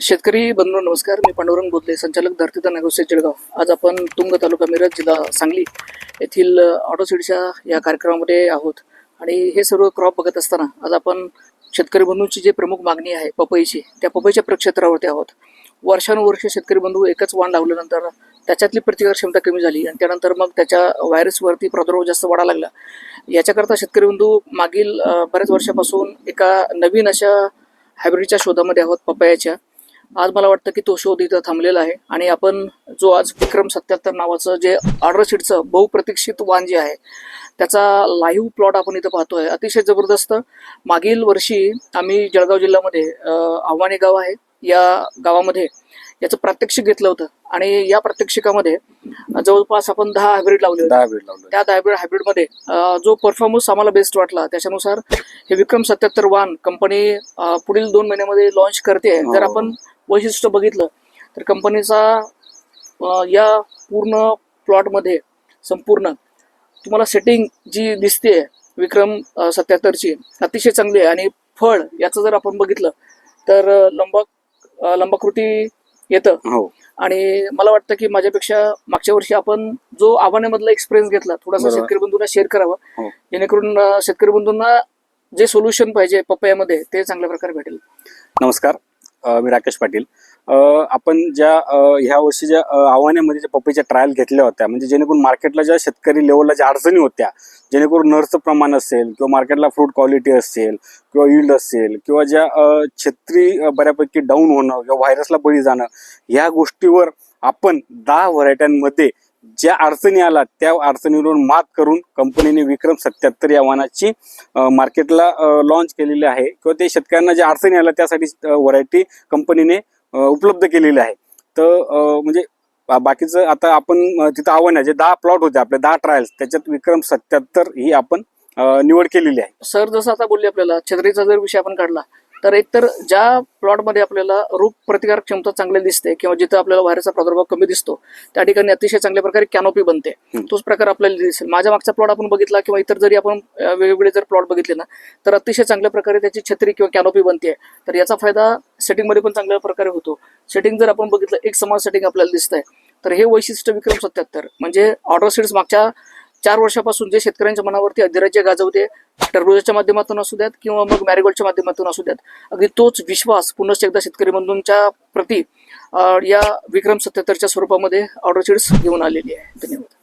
शेतकरी बंधू नमस्कार. मी पांडुरंग बोधले संचालक धरतीदार नागोसे जळगाव. आज आपण तुंग तालुका मिरज जिल्हा सांगली येथील ऑटो सीडच्या या कार्यक्रमामध्ये आहोत. आणि हे सर्व क्रॉप बघत असताना आज आपण शेतकरी बंधूंची जी प्रमुख मागणी आहे पपईची त्या पपईच्या प्रक्षेत्रावरती आहोत. वर्षानुवर्ष शेतकरी बंधू एकच वाण लावल्यानंतर त्याच्यातली प्रतिकार क्षमता कमी झाली आणि त्यानंतर मग त्याच्या व्हायरसवरती प्रादुर्भाव जास्त वाढा लागला. याच्याकरता शेतकरी बंधू मागील बऱ्याच वर्षापासून एका नवीन अशा हायब्रिडच्या शोधामध्ये आहोत पपयाच्या. आज मला वाटतं की तो शोध इथं थांबलेला आहे. आणि आपण जो आज विक्रम सत्याहत्तर नावाचं जे ऑर्डर शीटचं बहुप्रतीक्षित वाण जे आहे त्याचा लाईव्ह प्लॉट आपण इथं पाहतोय. अतिशय जबरदस्त. मागील वर्षी आम्ही जळगाव जिल्ह्यामध्ये अं, आव्हाणे गाव आहे. या गावामध्ये याचं प्रात्यक्षिक घेतलं होतं. आणि या प्रात्यक्षिकामध्ये जवळपास आपण दहा हायब्रिड लावले होते. दहा त्या हायब्रिड हायब्रिडमध्ये जो परफॉर्मन्स आम्हाला बेस्ट वाटला त्याच्यानुसार हे विक्रम सत्याहत्तर वान कंपनी पुढील दोन महिन्यामध्ये लॉन्च करते. आहे जर हो. आपण वैशिष्ट्य बघितलं तर कंपनीचा या पूर्ण प्लॉटमध्ये संपूर्ण तुम्हाला सेटिंग जी दिसते विक्रम सत्याहत्तरची अतिशय चांगली आहे. आणि फळ याचं जर आपण बघितलं तर अं, लंबा अं, लंबाकृती येतं. हो. आणि मला वाटतं की माझ्यापेक्षा मागच्या वर्षी आपण जो आव्हानामधला एक्सपिरियन्स घेतला थोडासा. शेतकरी बंधूंना शेअर करावा. हो. जेणेकरून शेतकरी बंधूंना जे सोल्युशन पाहिजे पपयामध्ये ते चांगल्या प्रकारे भेटेल. नमस्कार. मी राकेश पाटील. आपण ज्या ह्या वर्षी ज्या आव्हानामध्ये ज्या पपईच्या ट्रायल घेतल्या होत्या म्हणजे जेणेकरून मार्केटला ज्या शेतकरी लेवलला ज्या अडचणी होत्या जेणेकरून नर्सचं प्रमाण असेल किंवा मार्केटला फ्रूट क्वालिटी असेल किंवा yield असेल किंवा ज्या छत्री बऱ्यापैकी डाऊन होणं किंवा व्हायरसला बळी जाणं ह्या गोष्टीवर आपण दहा व्हरायट्यांमध्ये ज्या अडचणी आला त्या अडचणीवर मात करून कंपनीने विक्रम सत्याहत्तर या वाहनाची मार्केटला लॉन्च केलेली आहे. किंवा ते शेतकऱ्यांना ज्या अडचणी आल्या त्यासाठी व्हरायटी कंपनीने उपलब्ध केलेली आहे. तर म्हणजे बाकीचं आता आपण तिथं आव्हान आहे. जे दहा प्लॉट होते आपले दहा ट्रायल्स त्याच्यात विक्रम सत्याहत्तर ही आपण निवड केलेली आहे. सर जसं आता बोलले आपल्याला छत्रीचा जर विषय आपण काढला तर एकतर ज्या प्लॉटमध्ये आपल्याला रोग प्रतिकार क्षमता चांगली दिसते किंवा जिथं आपल्याला व्हायरसचा प्रादुर्भाव कमी दिसतो त्या ठिकाणी अतिशय चांगल्या प्रकारे कॅनोपी बनते. तोच प्रकार आपल्याला दिसेल. माझ्या मागचा प्लॉट आपण बघितला किंवा इतर जरी आपण वेगवेगळे जर प्लॉट बघितले ना तर अतिशय चांगल्या प्रकारे त्याची छत्री किंवा कॅनोपी बनते. तर याचा फायदा सेटिंगमध्ये पण चांगल्या प्रकारे होतो. सेटिंग जर आपण बघितलं एक समान सेटिंग आपल्याला दिसतंय. तर हे वैशिष्ट्य विक्रम सत्याहत्तर. म्हणजे ऑर्डर सीड्स मागच्या चार वर्षापासून जे शेतकऱ्यांच्या मनावरती अधिराज्य गाजवते टरबुजाच्या माध्यमातून असू द्यात किंवा मग मॅरीगोल्डच्या माध्यमातून असू द्यात. अगदी तोच विश्वास पुनश्च एकदा शेतकरी बंधूंच्या प्रती या विक्रम सत्याहत्तरच्या स्वरूपामध्ये ऑर्डरशीट्स घेऊन आलेली आहे. धन्यवाद.